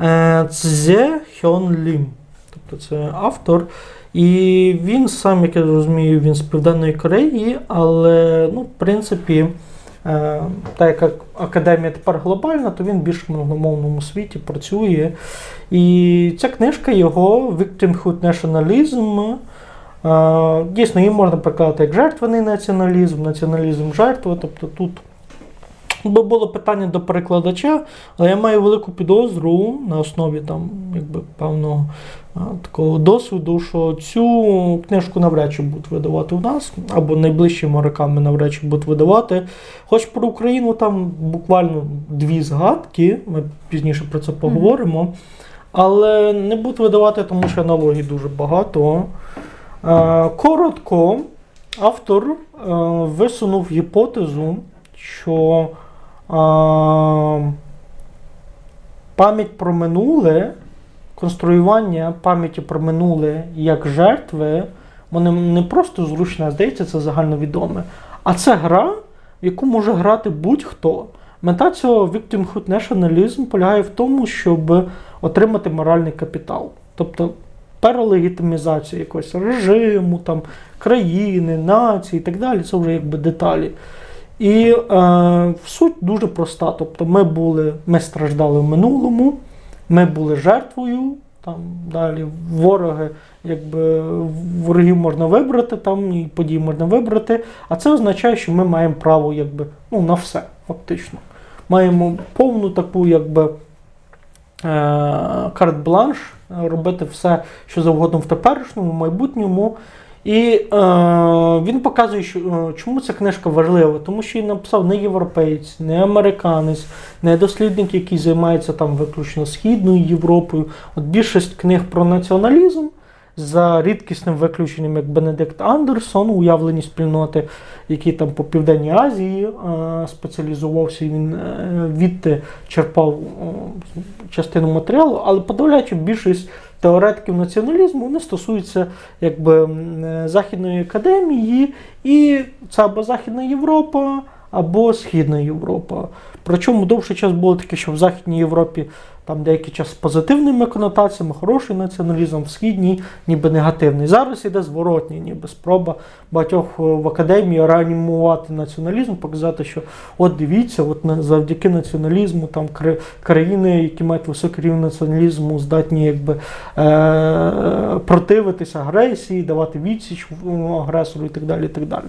Е, Цзе Хьон Лім. Тобто це автор. І він сам, як я розумію, він з Південної Кореї, але ну, в принципі, е, так як академія тепер глобальна, то він більш в англомовному світі працює. І ця книжка його Victimhood Nationalism. е, Дійсно, її можна перекладати як жертвений націоналізм, націоналізм жертви. Тобто тут би було питання до перекладача, але я маю велику підозру на основі там, якби, певного такого досвіду, що цю книжку навряд чи будуть видавати у нас, або найближчими роками навряд чи будуть видавати. Хоч про Україну там буквально дві згадки, ми пізніше про це поговоримо. Але не будуть видавати, тому що аналогій дуже багато. Коротко, автор висунув гіпотезу, що пам'ять про минуле, конструювання пам'яті про минуле як жертви, воно не просто зручне, здається, це загальновідоме. А це гра, в яку може грати будь-хто. Мета цього Victimhood Nationalism полягає в тому, щоб отримати моральний капітал. Тобто перелегітимізація якогось режиму, там, країни, нації і так далі. Це вже якби деталі. І е, суть дуже проста. Тобто ми були, ми страждали в минулому, ми були жертвою. Там далі вороги, якби ворогів можна вибрати, там і події можна вибрати. А це означає, що ми маємо право якби, ну, на все, фактично. Маємо повну таку, якби. е, Карт-бланш, робити все, що завгодно в теперішньому, майбутньому. І е, він показує, що, е, чому ця книжка важлива, тому що її написав не європейець, не американець, не дослідник, який займається там виключно Східною Європою. От більшість книг про націоналізм за рідкісним виключенням, як Бенедикт Андерсон, уявлені спільноти, який там по Південній Азії е, спеціалізувався, і він е, відти черпав е, частину матеріалу, але подавляючи більшість теоретиків націоналізму вони стосуються якби Західної академії, і це або Західна Європа, або Східна Європа. Причому довший час було таке, що в Західній Європі там деякий час з позитивними конотаціями, хороший націоналізм, в східній ніби негативний. Зараз іде зворотній, ніби спроба багатьох е, в академії реанімувати націоналізм, показати, що от дивіться, от завдяки націоналізму там країни, які мають високий рівень націоналізму, здатні якби е- противитися агресії, давати відсіч ну, агресору і так далі. І так далі.